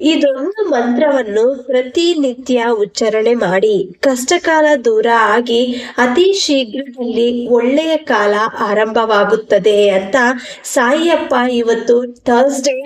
ಇದೊಂದು ಮಂತ್ರವನ್ನು ಪ್ರತಿನಿತ್ಯ ಉಚ್ಚಾರಣೆ ಮಾಡಿ. ಕಷ್ಟಕಾಲ ದೂರ ಆಗಿ ಅತಿ ಶೀಘ್ರದಲ್ಲಿ ಒಳ್ಳೆಯ ಕಾಲ ಆರಂಭವಾಗುತ್ತದೆ ಅಂತ ಸಾಯಿಯಪ್ಪ ಇವತ್ತು ಥರ್ಸ್ಡೇ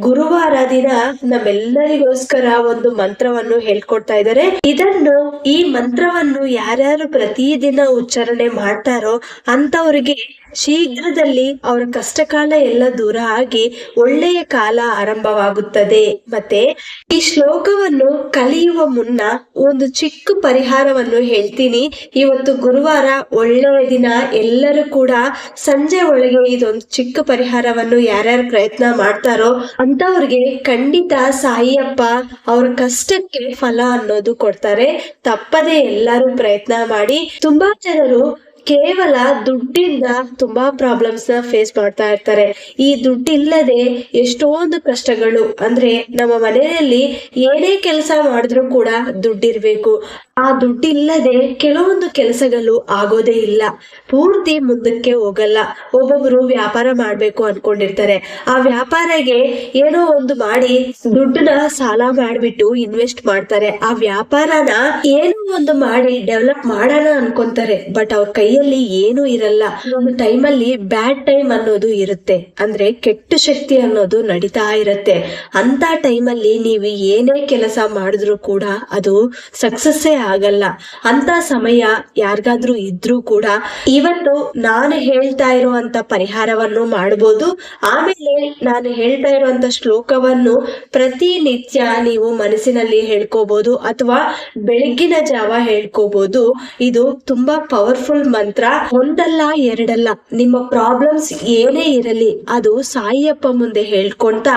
ಗುರುವಾರ ದಿನ ನಮ್ಮೆಲ್ಲರಿಗೋಸ್ಕರ ಒಂದು ಮಂತ್ರವನ್ನು ಹೇಳ್ಕೊಡ್ತಾ ಇದ್ದಾರೆ. ಇದನ್ನು ಈ ಮಂತ್ರವನ್ನು ಯಾರ್ಯಾರು ಪ್ರತಿದಿನ ಉಚ್ಚಾರಣೆ ಮಾಡ್ತಾರೋ ಅಂತವರಿಗೆ ಶೀಘ್ರದಲ್ಲಿ ಅವರ ಕಷ್ಟಕಾಲ ಎಲ್ಲ ದೂರ ಆಗಿ ಒಳ್ಳೆಯ ಕಾಲ ಆರಂಭವಾಗುತ್ತದೆ. ಮತ್ತೆ ಈ ಶ್ಲೋಕವನ್ನು ಕಲಿಯುವ ಮುನ್ನ ಒಂದು ಚಿಕ್ಕ ಪರಿಹಾರವನ್ನು ಹೇಳ್ತೀನಿ. ಇವತ್ತು ಗುರುವಾರ ಒಳ್ಳೆಯ ದಿನ. ಎಲ್ಲರೂ ಕೂಡ ಸಂಜೆ ಒಳಗೆ ಇದೊಂದು ಚಿಕ್ಕ ಪರಿಹಾರವನ್ನು ಯಾರ್ಯಾರು ಪ್ರಯತ್ನ ಮಾಡ್ತಾರೋ ಅಂತವ್ರಿಗೆ ಖಂಡಿತ ಸಾಯಿಯಪ್ಪ ಅವ್ರ ಕಷ್ಟಕ್ಕೆ ಫಲ ಅನ್ನೋದು ಕೊಡ್ತಾರೆ. ತಪ್ಪದೆ ಎಲ್ಲರೂ ಪ್ರಯತ್ನ ಮಾಡಿ. ತುಂಬಾ ಜನರು ಕೇವಲ ದುಡ್ಡಿಂದ ತುಂಬಾ ಪ್ರಾಬ್ಲಮ್ಸ್ನ ಫೇಸ್ ಮಾಡ್ತಾ ಇರ್ತಾರೆ. ಈ ದುಡ್ಡಿಲ್ಲದೆ ಎಷ್ಟೊಂದು ಕಷ್ಟಗಳು, ಅಂದ್ರೆ ನಮ್ಮ ಮನೆಯಲ್ಲಿ ಏನೇ ಕೆಲಸ ಮಾಡಿದ್ರು ಕೂಡ ದುಡ್ಡಿರ್ಬೇಕು. ಆ ದುಡ್ಡಿಲ್ಲದೆ ಕೆಲವೊಂದು ಕೆಲಸಗಳು ಆಗೋದೇ ಇಲ್ಲ. ಪೂರ್ತಿ ಮುಂದಕ್ಕೆ ಹೋಗಲ್ಲ. ಒಬ್ಬೊಬ್ರು ವ್ಯಾಪಾರ ಮಾಡ್ಬೇಕು ಅನ್ಕೊಂಡಿರ್ತಾರೆ. ಆ ವ್ಯಾಪಾರಗೆ ಏನೋ ಒಂದು ಮಾಡಿ ದುಡ್ಡನ್ನ ಸಾಲ ಮಾಡ್ಬಿಟ್ಟು ಇನ್ವೆಸ್ಟ್ ಮಾಡ್ತಾರೆ. ಆ ವ್ಯಾಪಾರನ ಏನೋ ಒಂದು ಮಾಡಿ ಡೆವಲಪ್ ಮಾಡೋಣ ಅನ್ಕೊಂತಾರೆ. ಬಟ್ ಅವ್ರ ಕೈಯಲ್ಲಿ ಏನು ಇರಲ್ಲ. ಒಂದು ಟೈಮಲ್ಲಿ ಬ್ಯಾಡ್ ಟೈಮ್ ಅನ್ನೋದು ಇರುತ್ತೆ. ಅಂದ್ರೆ ಕೆಟ್ಟ ಶಕ್ತಿ ಅನ್ನೋದು ನಡೀತಾ ಇರುತ್ತೆ. ಅಂತ ಟೈಮಲ್ಲಿ ನೀವು ಏನೇ ಕೆಲಸ ಮಾಡಿದ್ರು ಕೂಡ ಅದು ಸಕ್ಸಸ್ಸೇ ಆಗಲ್ಲ. ಅಂತ ಸಮಯ ಯಾರಿಗಾದ್ರೂ ಇದ್ರೂ ಕೂಡ ಇವತ್ತು ನಾನು ಹೇಳ್ತಾ ಇರುವಂತ ಪರಿಹಾರವನ್ನು ಮಾಡಬಹುದು ಆಮೇಲೆ ನಾನು ಹೇಳ್ತಾ ಇರುವಂತ ಶ್ಲೋಕವನ್ನು ಪ್ರತಿನಿತ್ಯ ನೀವು ಮನಸ್ಸಿನಲ್ಲಿ ಹೇಳ್ಕೋಬಹುದು ಅಥವಾ ಬೆಳಗ್ಗಿನ ಜಾವ ಹೇಳ್ಕೋಬಹುದು ಇದು ತುಂಬಾ ಪವರ್ಫುಲ್ ಮಂತ್ರ ಒಂದಲ್ಲ ಎರಡಲ್ಲ ನಿಮ್ಮ ಪ್ರಾಬ್ಲಮ್ಸ್ ಏನೇ ಇರಲಿ ಅದು ಸಾಯಿಯಪ್ಪ ಮುಂದೆ ಹೇಳ್ಕೊಂತ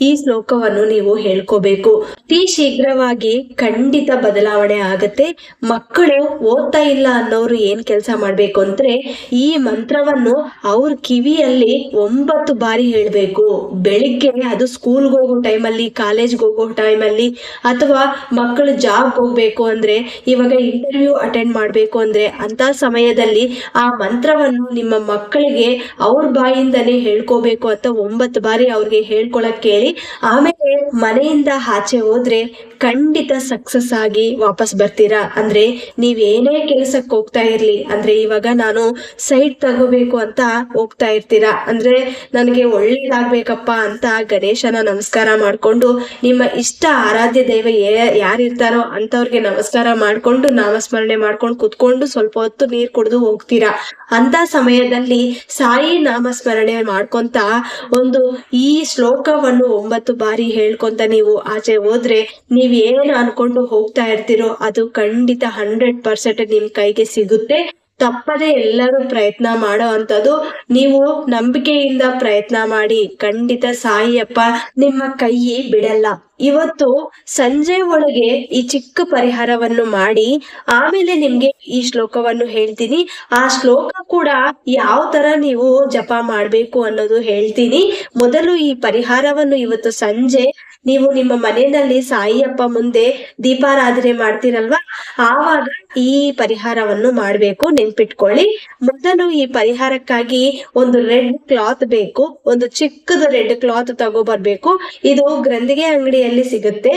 ಈ ಶ್ಲೋಕವನ್ನು ನೀವು ಹೇಳ್ಕೋಬೇಕು. ಅತಿ ಶೀಘ್ರವಾಗಿ ಖಂಡಿತ ಬದಲಾವಣೆ ಆಗತ್ತೆ. ಮಕ್ಕಳು ಓದ್ತಾ ಇಲ್ಲ ಅನ್ನೋರು ಏನ್ ಕೆಲಸ ಮಾಡ್ಬೇಕು ಅಂದ್ರೆ ಈ ಮಂತ್ರವನ್ನು ಅವ್ರ ಕಿವಿಯಲ್ಲಿ ಒಂಬತ್ತು ಬಾರಿ ಹೇಳ್ಬೇಕು. ಬೆಳಿಗ್ಗೆ ಅದು ಸ್ಕೂಲ್ಗೆ ಹೋಗೋ ಟೈಮಲ್ಲಿ ಕಾಲೇಜ್ಗೆ ಹೋಗೋ ಟೈಮಲ್ಲಿ ಅಥವಾ ಮಕ್ಕಳು ಜಾಬ್ ಹೋಗ್ಬೇಕು ಅಂದ್ರೆ ಇವಾಗ ಇಂಟರ್ವ್ಯೂ ಅಟೆಂಡ್ ಮಾಡ್ಬೇಕು ಅಂದ್ರೆ ಅಂತ ಸಮಯದಲ್ಲಿ ಆ ಮಂತ್ರವನ್ನು ನಿಮ್ಮ ಮಕ್ಕಳಿಗೆ ಅವ್ರ ಬಾಯಿಂದಲೇ ಹೇಳ್ಕೋಬೇಕು ಅಂತ ಒಂಬತ್ತು ಬಾರಿ ಅವ್ರಿಗೆ ಹೇಳ್ಕೊಳಕ್ ಕೇಳಿ, ಆಮೇಲೆ ಮನೆಯಿಂದ ಆಚೆ ಹೋದ್ರೆ ಖಂಡಿತ ಸಕ್ಸಸ್ ಆಗಿ ವಾಪಸ್ ಬರ್ತೀರಾ? ಅಂದ್ರೆ ನೀವ್ ಏನೇ ಕೆಲಸಕ್ಕೆ ಹೋಗ್ತಾ ಇರ್ಲಿ, ಅಂದ್ರೆ ಇವಾಗ ನಾನು ಸೈಟ್ ತಗೋಬೇಕು ಅಂತ ಹೋಗ್ತಾ ಇರ್ತೀರಾ? ಅಂದ್ರೆ ನನಗೆ ಒಳ್ಳೇದಾಗ್ಬೇಕಪ್ಪ ಅಂತ ಗಣೇಶನ ನಮಸ್ಕಾರ ಮಾಡ್ಕೊಂಡು, ನಿಮ್ಮ ಇಷ್ಟ ಆರಾಧ್ಯ ದೈವ ಯಾರಿರ್ತಾರೋ ಅಂತವ್ರಿಗೆ ನಮಸ್ಕಾರ ಮಾಡ್ಕೊಂಡು, ನಾಮಸ್ಮರಣೆ ಮಾಡ್ಕೊಂಡು ಕುತ್ಕೊಂಡು ಸ್ವಲ್ಪ ಹೊತ್ತು ನೀರ್ ಕುಡಿದು ಹೋಗ್ತೀರಾ? ಅಂತ ಸಮಯದಲ್ಲಿ ಸಾಯಿ ನಾಮಸ್ಮರಣೆ ಮಾಡ್ಕೊಂತ ಒಂದು ಈ ಶ್ಲೋಕವನ್ನು ಒಂಬತ್ತು ಬಾರಿ ಹೇಳ್ಕೊಂತ ನೀವು ಆಚೆ ಹೋದ್ರೆ ನೀವ್ ಏನ್ ಅನ್ಕೊಂಡು ಹೋಗ್ತಾ ಇರ್ತೀರೋ ಅದು ಖಂಡಿತ ಹಂಡ್ರೆಡ್ ಪರ್ಸೆಂಟ್ ನಿಮ್ ಕೈಗೆ ಸಿಗುತ್ತೆ. ತಪ್ಪದೆ ಎಲ್ಲರೂ ಪ್ರಯತ್ನ ಮಾಡೋ ಅಂತದ್ದು ನೀವು ನಂಬಿಕೆಯಿಂದ ಪ್ರಯತ್ನ ಮಾಡಿ. ಖಂಡಿತ ಸಾಯಿಯಪ್ಪ, ನಿಮ್ಮ ಕೈ ಬಿಡಲ್ಲ. ಇವತ್ತು ಸಂಜೆ ಒಳಗೆ ಈ ಚಿಕ್ಕ ಪರಿಹಾರವನ್ನು ಮಾಡಿ ಆಮೇಲೆ ನಿಮ್ಗೆ ಈ ಶ್ಲೋಕವನ್ನು ಹೇಳ್ತೀನಿ. ಆ ಶ್ಲೋಕ ಕೂಡ ಯಾವ ತರ ನೀವು ಜಪ ಮಾಡ್ಬೇಕು ಅನ್ನೋದು ಹೇಳ್ತೀನಿ. ಮೊದಲು ಈ ಪರಿಹಾರವನ್ನು ಇವತ್ತು ಸಂಜೆ ನೀವು ನಿಮ್ಮ ಮನೆಯಲ್ಲಿ ಸಾಯಿಯಪ್ಪ ಮುಂದೆ ದೀಪಾರಾಧನೆ ಮಾಡ್ತೀರಲ್ವಾ? ಆವಾಗ ಈ ಪರಿಹಾರವನ್ನು ಮಾಡ್ಬೇಕು. ನೆನ್ಪಿಟ್ಕೊಳ್ಳಿ. ಮೊದಲು ಈ ಪರಿಹಾರಕ್ಕಾಗಿ ಒಂದು ರೆಡ್ ಕ್ಲಾತ್ ಬೇಕು. ಒಂದು ಚಿಕ್ಕದು ರೆಡ್ ಕ್ಲಾತ್ ತಗೋಬರ್ಬೇಕು ಇದು ಗ್ರಂಥಿಗೆ ಅಂಗಡಿಯಲ್ಲಿ ಸಿಗುತ್ತೆ.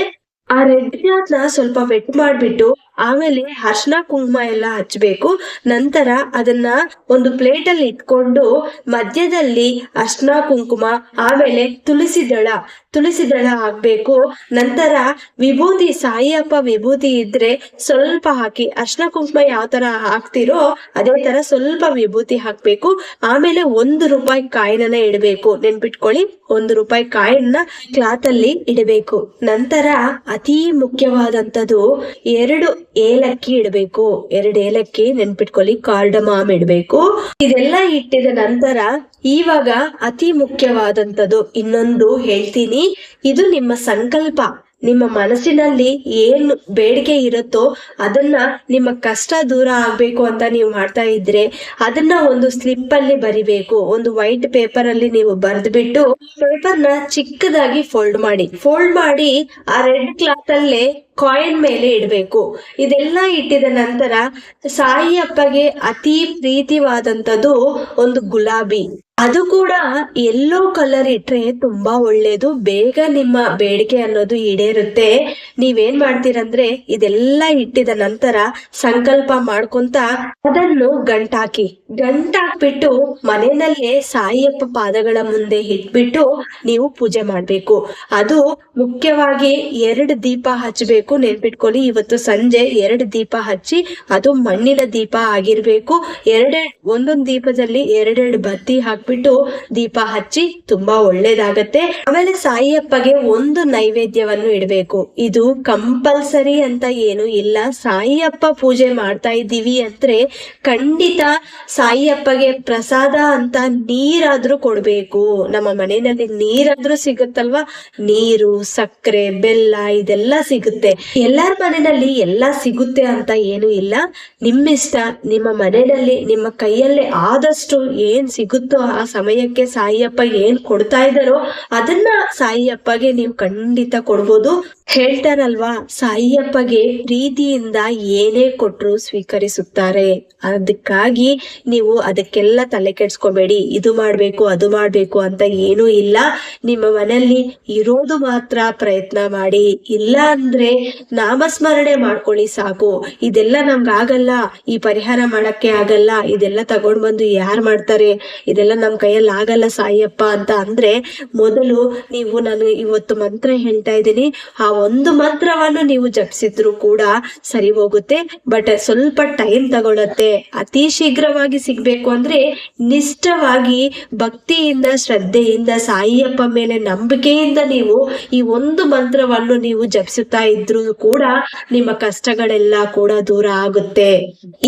ಆ ರೆಡ್ ಕ್ಲಾತ್ನ ಸ್ವಲ್ಪ ವೆಟ್ ಮಾಡ್ಬಿಟ್ಟು ಆಮೇಲೆ ಅರ್ಶನ ಕುಂಕುಮ ಎಲ್ಲ ಹಚ್ಚಬೇಕು ನಂತರ ಅದನ್ನ ಒಂದು ಪ್ಲೇಟ್ ಅಲ್ಲಿ ಇಟ್ಕೊಂಡು ಮಧ್ಯದಲ್ಲಿ ಅರ್ಶನ ಕುಂಕುಮ, ಆಮೇಲೆ ತುಳಸಿ ದಳ. ತುಳಸಿ ದಳ ಹಾಕ್ಬೇಕು. ನಂತರ ವಿಭೂತಿ, ಸಾಯಿಯಪ್ಪ ವಿಭೂತಿ ಇದ್ರೆ ಸ್ವಲ್ಪ ಹಾಕಿ, ಅರ್ಶನ ಕುಂಕುಮ ಯಾವ ತರ ಹಾಕ್ತಿರೋ ಅದೇ ತರ ಸ್ವಲ್ಪ ವಿಭೂತಿ ಹಾಕ್ಬೇಕು. ಆಮೇಲೆ ಒಂದು ರೂಪಾಯಿ ಕಾಯಿನ ಇಡಬೇಕು. ನೆನ್ಪಿಟ್ಕೊಳ್ಳಿ. ಒಂದು ರೂಪಾಯಿ ಕಾಯಿನ ಕ್ಲಾತ್ ಅಲ್ಲಿ ಇಡಬೇಕು. ನಂತರ ಅತಿ ಮುಖ್ಯವಾದಂತದ್ದು ಎರಡು ಏಲಕ್ಕಿ ಇಡಬೇಕು. ಎರಡು ಏಲಕ್ಕಿ ನೆನ್ಪಿಟ್ಕೊಳ್ಳಿ, ಕಾರ್ಡಮಾಮ್ ಇಡಬೇಕು. ಇದೆಲ್ಲ ಇಟ್ಟಿದ ನಂತರ ಇವಾಗ ಅತಿ ಮುಖ್ಯವಾದಂತದ್ದು ಇನ್ನೊಂದು ಹೇಳ್ತೀನಿ. ಇದು ನಿಮ್ಮ ಸಂಕಲ್ಪ. ನಿಮ್ಮ ಮನಸ್ಸಿನಲ್ಲಿ ಏನು ಬೇಡಿಕೆ ಇರುತ್ತೋ ಅದನ್ನ ನಿಮ್ಮ ಕಷ್ಟ ದೂರ ಆಗ್ಬೇಕು ಅಂತ ನೀವು ಮಾಡ್ತಾ ಇದ್ರೆ ಅದನ್ನ ಒಂದು ಸ್ಲಿಪ್ ಅಲ್ಲಿ ಬರಿಬೇಕು. ಒಂದು ವೈಟ್ ಪೇಪರ್ ಅಲ್ಲಿ ನೀವು ಬರೆದ್ಬಿಟ್ಟು ಪೇಪರ್ನ ಚಿಕ್ಕದಾಗಿ ಫೋಲ್ಡ್ ಮಾಡಿ. ಫೋಲ್ಡ್ ಮಾಡಿ ಆ ರೆಡ್ ಕ್ಲಾತ್ ಅಲ್ಲೇ ಕಾಯಿನ್ ಮೇಲೆ ಇಡಬೇಕು. ಇದೆಲ್ಲ ಇಟ್ಟಿದ ನಂತರ ಸಾಯಿ ಅಪ್ಪಗೆ ಅತಿ ಪ್ರೀತಿವಾದಂಥದ್ದು ಒಂದು ಗುಲಾಬಿ. ಅದು ಕೂಡ ಎಲ್ಲೋ ಕಲರ್ ಇಟ್ರೆ ತುಂಬಾ ಒಳ್ಳೇದು. ಬೇಗ ನಿಮ್ಮ ಬೇಡಿಕೆ ಅನ್ನೋದು ಈಡೇರುತ್ತೆ. ನೀವೇನ್ ಮಾಡ್ತೀರಂದ್ರೆ ಇದೆಲ್ಲ ಇಟ್ಟಿದ ನಂತರ ಸಂಕಲ್ಪ ಮಾಡ್ಕೊಂತ ಅದನ್ನು ಗಂಟಾಕಿ. ಗಂಟಾಕ್ಬಿಟ್ಟು ಮನೆಯಲ್ಲೇ ಸಾಯಿಯಪ್ಪ ಪಾದಗಳ ಮುಂದೆ ಇಟ್ಬಿಟ್ಟು ನೀವು ಪೂಜೆ ಮಾಡ್ಬೇಕು. ಅದು ಮುಖ್ಯವಾಗಿ ಎರಡು ದೀಪ ಹಚ್ಚಬೇಕು ನೆನ್ಪಿಟ್ಕೊಳ್ಳಿ. ಇವತ್ತು ಸಂಜೆ ಎರಡು ದೀಪ ಹಚ್ಚಿ ಅದು ಮಣ್ಣಿನ ದೀಪ ಆಗಿರ್ಬೇಕು. ಎರಡೆರಡು ಒಂದೊಂದು ದೀಪದಲ್ಲಿ ಎರಡೆರಡು ಬತ್ತಿ ಹಾಕ್ಬಿಟ್ಟು ದೀಪ ಹಚ್ಚಿ ತುಂಬಾ ಒಳ್ಳೇದಾಗತ್ತೆ. ಆಮೇಲೆ ಸಾಯಿಯಪ್ಪಗೆ ಒಂದು ನೈವೇದ್ಯವನ್ನು ಇಡಬೇಕು. ಇದು ಕಂಪಲ್ಸರಿ ಅಂತ ಏನು ಇಲ್ಲ. ಸಾಯಿಯಪ್ಪ ಪೂಜೆ ಮಾಡ್ತಾ ಇದ್ದೀವಿ ಅಂದ್ರೆ ಖಂಡಿತ ಸಾಯಿಯಪ್ಪಗೆ ಪ್ರಸಾದ ಅಂತ ನೀರಾದ್ರೂ ಕೊಡ್ಬೇಕು. ನಮ್ಮ ಮನೆಯಲ್ಲಿ ನೀರಾದ್ರೂ ಸಿಗುತ್ತಲ್ವಾ? ನೀರು, ಸಕ್ಕರೆ, ಬೆಲ್ಲ ಇದೆಲ್ಲ ಸಿಗುತ್ತೆ. ಎಲ್ಲರ ಮನೆಯಲ್ಲಿ ಎಲ್ಲ ಸಿಗುತ್ತೆ ಅಂತ ಏನು ಇಲ್ಲ. ನಿಮ್ಮಿಷ್ಟ, ನಿಮ್ಮ ಮನೆಯಲ್ಲಿ, ನಿಮ್ಮ ಕೈಯಲ್ಲೇ ಆದಷ್ಟು ಏನ್ ಸಿಗುತ್ತೋ ಆ ಸಮಯಕ್ಕೆ ಸಾಯಿಯಪ್ಪ ಏನ್ ಕೊಡ್ತಾ ಇದ್ದಾರೋ ಅದನ್ನ ಸಾಯಿಯಪ್ಪಗೆ ನೀವು ಖಂಡಿತ ಕೊಡ್ಬೋದು. ಹೇಳ್ತಾರಲ್ವಾ, ಸಾಯಿಯಪ್ಪಗೆ ಪ್ರೀತಿಯಿಂದ ಏನೇ ಕೊಟ್ಟರು ಸ್ವೀಕರಿಸುತ್ತಾರೆ. ಅದಕ್ಕಾಗಿ ನೀವು ಅದಕ್ಕೆಲ್ಲ ತಲೆ ಕೆಡ್ಸ್ಕೊಬೇಡಿ. ಇದು ಮಾಡ್ಬೇಕು, ಅದು ಮಾಡ್ಬೇಕು ಅಂತ ಏನೂ ಇಲ್ಲ. ನಿಮ್ಮ ಮನೆಯಲ್ಲಿ ಇರೋದು ಮಾತ್ರ ಪ್ರಯತ್ನ ಮಾಡಿ. ಇಲ್ಲ ಅಂದ್ರೆ ನಾಮಸ್ಮರಣೆ ಮಾಡ್ಕೊಳ್ಳಿ ಸಾಕು. ಇದೆಲ್ಲ ನಮ್ಗೆ ಆಗಲ್ಲ. ಈ ಪರಿಹಾರ ಮಾಡಕ್ಕೆ ಆಗಲ್ಲ. ಇದೆಲ್ಲ ತಗೊಂಡ್ ಬಂದು ಯಾರು ಮಾಡ್ತಾರೆ? ಇದೆಲ್ಲ ನಮ್ಮ ಕೈಯಲ್ಲಿ ಆಗಲ್ಲ ಸಾಯಿಯಪ್ಪ ಅಂತ ಅಂದ್ರೆ ಮೊದಲು ನೀವು ನಾನು ಇವತ್ತು ಮಂತ್ರ ಹೇಳ್ತಾ ಇದ್ದೀನಿ. ಆ ಒಂದು ಮಂತ್ರವನ್ನು ನೀವು ಜಪಿಸಿದ್ರು ಕೂಡ ಸರಿ ಹೋಗುತ್ತೆ ಬಟ್ ಸ್ವಲ್ಪ ಟೈಮ್ ತಗೊಳತ್ತೆ. ಅತಿ ಶೀಘ್ರವಾಗಿ ಸಿಗ್ಬೇಕು ಅಂದ್ರೆ ನಿಷ್ಠವಾಗಿ, ಭಕ್ತಿಯಿಂದ, ಶ್ರದ್ಧೆಯಿಂದ, ಸಾಯಿಯಪ್ಪ ಮೇಲೆ ನಂಬಿಕೆಯಿಂದ ನೀವು ಈ ಒಂದು ಮಂತ್ರವನ್ನು ನೀವು ಜಪಿಸುತ್ತಾ ಇದ್ರು ಕೂಡ ನಿಮ್ಮ ಕಷ್ಟಗಳೆಲ್ಲ ಕೂಡ ದೂರ ಆಗುತ್ತೆ.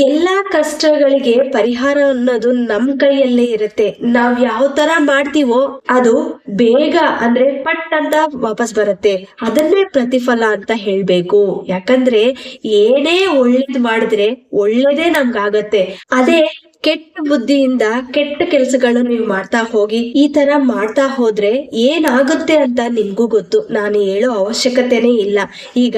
ಎಲ್ಲಾ ಕಷ್ಟಗಳಿಗೆ ಪರಿಹಾರ ಅನ್ನೋದು ನಮ್ ಕೈಯಲ್ಲೇ ಇರುತ್ತೆ. ನಾವ್ ಯಾವ ತರ ಮಾಡ್ತೀವೋ ಅದು ಬೇಗ ಅಂದ್ರೆ ಪಟ್ ಅಂತ ವಾಪಸ್ ಬರುತ್ತೆ. ಅದನ್ನೇ ಪ್ರತಿಫಲ ಅಂತ ಹೇಳ್ಬೇಕು. ಯಾಕಂದ್ರೆ ಏನೇ ಒಳ್ಳೇದ್ ಮಾಡಿದ್ರೆ ಒಳ್ಳೇದೇ ನಮ್ಗಾಗತ್ತೆ ಅದೇ ಕೆಟ್ಟ ಬುದ್ಧಿಯಿಂದ ಕೆಟ್ಟ ಕೆಲಸಗಳು ನೀವು ಮಾಡ್ತಾ ಹೋಗಿ, ಈ ತರ ಮಾಡ್ತಾ ಹೋದ್ರೆ ಏನಾಗುತ್ತೆ ಅಂತ ನಿಮ್ಗೂ ಗೊತ್ತು. ನಾನು ಹೇಳೋ ಅವಶ್ಯಕತೆನೇ ಇಲ್ಲ. ಈಗ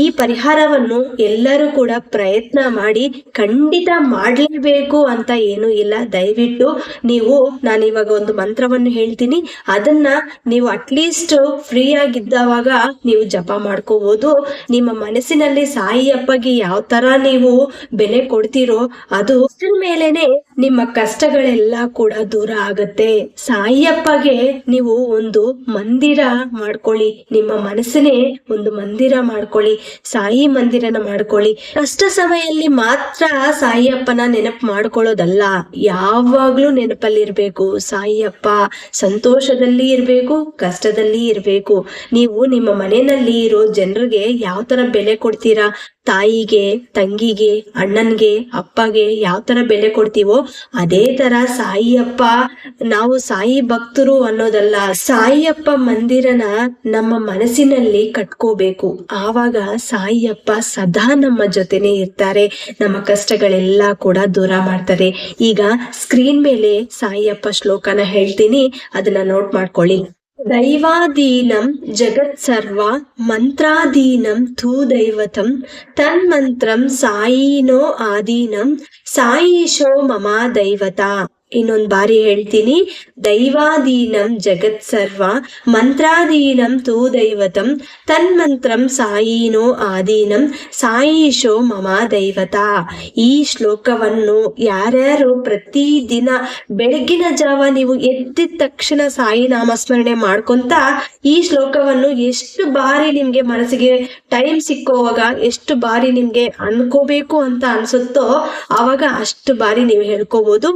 ಈ ಪರಿಹಾರವನ್ನು ಎಲ್ಲರೂ ಕೂಡ ಪ್ರಯತ್ನ ಮಾಡಿ ಖಂಡಿತ ಮಾಡಲೇಬೇಕು ಅಂತ ಏನೂ ಇಲ್ಲ. ದಯವಿಟ್ಟು ನೀವು, ನಾನು ಇವಾಗ ಒಂದು ಮಂತ್ರವನ್ನು ಹೇಳ್ತೀನಿ. ಅದನ್ನ ನೀವು ಅಟ್ಲೀಸ್ಟ್ ಫ್ರೀ ಆಗಿದ್ದವಾಗ ನೀವು ಜಪ ಮಾಡ್ಕೋಬಹುದು ನಿಮ್ಮ ಮನಸ್ಸಿನಲ್ಲಿ ಸಾಯಿಯಪ್ಪಗೆ ಯಾವ ತರ ನೀವು ಬೆಲೆ ಕೊಡ್ತೀರೋ ಅದು ಅದ್ರ এনে ನಿಮ್ಮ ಕಷ್ಟಗಳೆಲ್ಲ ಕೂಡ ದೂರ ಆಗತ್ತೆ. ಸಾಯಿಯಪ್ಪಗೆ ನೀವು ಒಂದು ಮಂದಿರ ಮಾಡ್ಕೊಳ್ಳಿ. ನಿಮ್ಮ ಮನಸ್ಸನ್ನೇ ಒಂದು ಮಂದಿರ ಮಾಡ್ಕೊಳ್ಳಿ. ಸಾಯಿ ಮಂದಿರನ ಮಾಡ್ಕೊಳ್ಳಿ. ಕಷ್ಟ ಸಮಯಲ್ಲಿ ಮಾತ್ರ ಸಾಯಿಯಪ್ಪನ ನೆನಪು ಮಾಡ್ಕೊಳ್ಳೋದಲ್ಲ. ಯಾವಾಗ್ಲೂ ನೆನಪಲ್ಲಿರ್ಬೇಕು ಸಾಯಿಯಪ್ಪ. ಸಂತೋಷದಲ್ಲಿ ಇರ್ಬೇಕು, ಕಷ್ಟದಲ್ಲಿ ಇರ್ಬೇಕು. ನೀವು ನಿಮ್ಮ ಮನೆಯಲ್ಲಿ ಇರೋ ಜನರಿಗೆ ಯಾವ ತರ ಬೆಲೆ ಕೊಡ್ತೀರಾ? ತಾಯಿಗೆ, ತಂಗಿಗೆ, ಅಣ್ಣನ್ಗೆ, ಅಪ್ಪಗೆ ಯಾವ ತರ ಬೆಲೆ ಕೊಡ್ತೀವೋ ಅದೇ ತರ ಸಾಯಿಯಪ್ಪ, ನಾವು ಸಾಯಿ ಭಕ್ತರು ಅನ್ನೋದಲ್ಲ, ಸಾಯಿಯಪ್ಪ ಮಂದಿರನ ನಮ್ಮ ಮನಸ್ಸಿನಲ್ಲಿ ಕಟ್ಕೋಬೇಕು. ಆವಾಗ ಸಾಯಿಯಪ್ಪ ಸದಾ ನಮ್ಮ ಜೊತೆನೆ ಇರ್ತಾರೆ, ನಮ್ಮ ಕಷ್ಟಗಳೆಲ್ಲ ಕೂಡ ದೂರ ಮಾಡ್ತಾರೆ. ಈಗ ಸ್ಕ್ರೀನ್ ಮೇಲೆ ಸಾಯಿಯಪ್ಪ ಶ್ಲೋಕನ ಹೇಳ್ತೀನಿ, ಅದನ್ನ ನೋಟ್ ಮಾಡ್ಕೊಳ್ಳಿ. दैवादीनं जगत्सर्वा मन्त्राधीनं तु दैवतं तन्मन्त्रं सायीनो आदीनं सायिशो ममा दैवता ಇನ್ನೊಂದ್ ಬಾರಿ ಹೇಳ್ತೀನಿ. ದೈವಾಧೀನಂ ಜಗತ್ ಸರ್ವ, ಮಂತ್ರಾಧೀನಂ ತೂ ದೈವತಂ, ತನ್ಮಂತ್ರಂ ಸಾಯಿನೋ ಆದೀನಂ ಸಾಯಿಶೋ ಮಮ ದೈವತ. ಈ ಶ್ಲೋಕವನ್ನು ಯಾರ್ಯಾರು ಪ್ರತಿ ದಿನ ಬೆಳಗಿನ ಜಾವ ನೀವು ಎದ್ದಿದ ತಕ್ಷಣ ಸಾಯಿ ನಾಮಸ್ಮರಣೆ ಮಾಡ್ಕೊಂತ ಈ ಶ್ಲೋಕವನ್ನು ಎಷ್ಟು ಬಾರಿ ನಿಮ್ಗೆ ಮನಸ್ಸಿಗೆ ಟೈಮ್ ಸಿಕ್ಕೋವಾಗ, ಎಷ್ಟು ಬಾರಿ ನಿಮ್ಗೆ ಅನ್ಕೋಬೇಕು ಅಂತ ಅನ್ಸುತ್ತೋ ಅವಾಗ ಅಷ್ಟು ಬಾರಿ ನೀವು ಹೇಳ್ಕೋಬಹುದು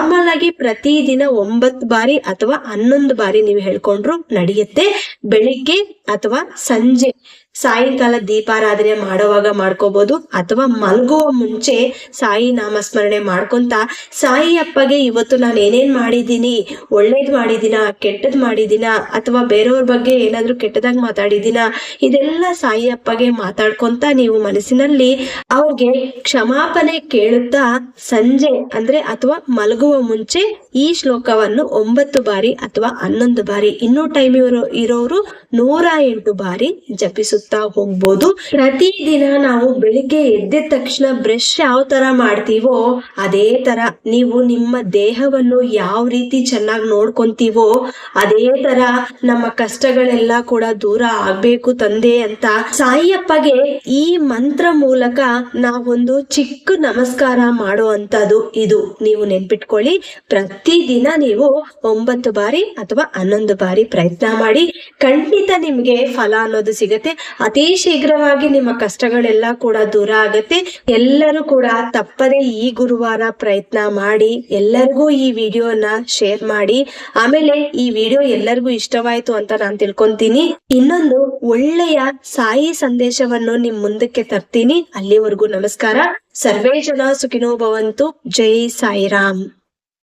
ನಾರ್ಮಲ್ ಆಗಿ ಪ್ರತಿ ದಿನ ಒಂಬತ್ತು ಬಾರಿ ಅಥವಾ ಹನ್ನೊಂದು ಬಾರಿ ನೀವು ಹೇಳ್ಕೊಂಡ್ರು ನಡೆಯುತ್ತೆ. ಬೆಳಿಗ್ಗೆ ಅಥವಾ ಸಂಜೆ. ಸಾಯಂಕಾಲ ದೀಪಾರಾಧನೆ ಮಾಡುವಾಗ ಮಾಡ್ಕೋಬಹುದು ಅಥವಾ ಮಲಗುವ ಮುಂಚೆ ಸಾಯಿ ನಾಮಸ್ಮರಣೆ ಮಾಡ್ಕೊಂತ, ಸಾಯಿ ಅಪ್ಪಗೆ, ಇವತ್ತು ನಾನು ಏನೇನ್ ಮಾಡಿದ್ದೀನಿ? ಒಳ್ಳೇದ್ ಮಾಡಿದಿನ ಕೆಟ್ಟದ್ ಮಾಡಿದಿನ ಅಥವಾ ಬೇರೆಯವ್ರ ಬಗ್ಗೆ ಏನಾದ್ರು ಕೆಟ್ಟದಾಗ ಮಾತಾಡಿದಿನ ಇದೆಲ್ಲ ಸಾಯಿ ಅಪ್ಪಗೆ ಮಾತಾಡ್ಕೊಂತ ನೀವು ಮನಸ್ಸಿನಲ್ಲಿ ಅವ್ರಿಗೆ ಕ್ಷಮಾಪಣೆ ಕೇಳುತ್ತಾ ಸಂಜೆ ಅಂದ್ರೆ ಅಥವಾ ಮಲಗುವ ಮುಂಚೆ ಈ ಶ್ಲೋಕವನ್ನು ಒಂಬತ್ತು ಬಾರಿ ಅಥವಾ ಹನ್ನೊಂದು ಬಾರಿ ಇನ್ನೂ ಟೈಮ್ ಇರೋ ಇರೋರು ನೂರ ಎಂಟು ಬಾರಿ ಜಪಿಸುತ್ತಾ ಹೋಗ್ಬೋದು. ಪ್ರತಿದಿನ ನಾವು ಬೆಳಿಗ್ಗೆ ಎದ್ದ ತಕ್ಷಣ ಬ್ರಷ್ ಯಾವ ತರ ಮಾಡ್ತೀವೋ, ಅದೇ ತರ ನೀವು ನಿಮ್ಮ ದೇಹವನ್ನು ಯಾವ ರೀತಿ ಚೆನ್ನಾಗಿ ನೋಡ್ಕೊಂತೀವೋ, ಅದೇ ತರ ನಮ್ಮ ಕಷ್ಟಗಳೆಲ್ಲ ಕೂಡ ದೂರ ಆಗ್ಬೇಕು ತಂದೆ ಅಂತ ಸಾಯಿಯಪ್ಪಗೆ ಈ ಮಂತ್ರ ಮೂಲಕ ನಾವೊಂದು ಚಿಕ್ಕ ನಮಸ್ಕಾರ ಮಾಡುವಂತದ್ದು ಇದು. ನೀವು ನೆನ್ಪಿಟ್ಕೊಳ್ಳಿ, ಪ್ರತಿದಿನ ನೀವು ಒಂಬತ್ತು ಬಾರಿ ಅಥವಾ ಹನ್ನೊಂದು ಬಾರಿ ಪ್ರಯತ್ನ ಮಾಡಿ, ಖಂಡಿತ ನಿಮ್ಗೆ ಫಲ ಅನ್ನೋದು ಸಿಗತ್ತೆ. ಅತಿ ಶೀಘ್ರವಾಗಿ ನಿಮ್ಮ ಕಷ್ಟಗಳೆಲ್ಲ ಕೂಡ ದೂರ ಆಗತ್ತೆ. ಎಲ್ಲರೂ ಕೂಡ ತಪ್ಪದೆ ಈ ಗುರುವಾರ ಪ್ರಯತ್ನ ಮಾಡಿ, ಎಲ್ಲರಿಗೂ ಈ ವಿಡಿಯೋನ ಶೇರ್ ಮಾಡಿ. ಆಮೇಲೆ ಈ ವಿಡಿಯೋ ಎಲ್ಲರಿಗೂ ಇಷ್ಟವಾಯ್ತು ಅಂತ ನಾನು ತಿಳ್ಕೊಂತೀನಿ. ಇನ್ನೊಂದು ಒಳ್ಳೆಯ ಸಾಯಿ ಸಂದೇಶವನ್ನು ನಿಮ್ ಮುಂದಕ್ಕೆ ತರ್ತೀನಿ. ಅಲ್ಲಿವರೆಗೂ ನಮಸ್ಕಾರ. ಸರ್ವೇ ಜನ ಸುಖಿನೋ ಭವಂತು. ಜೈ ಸಾಯಿರಾಮ್.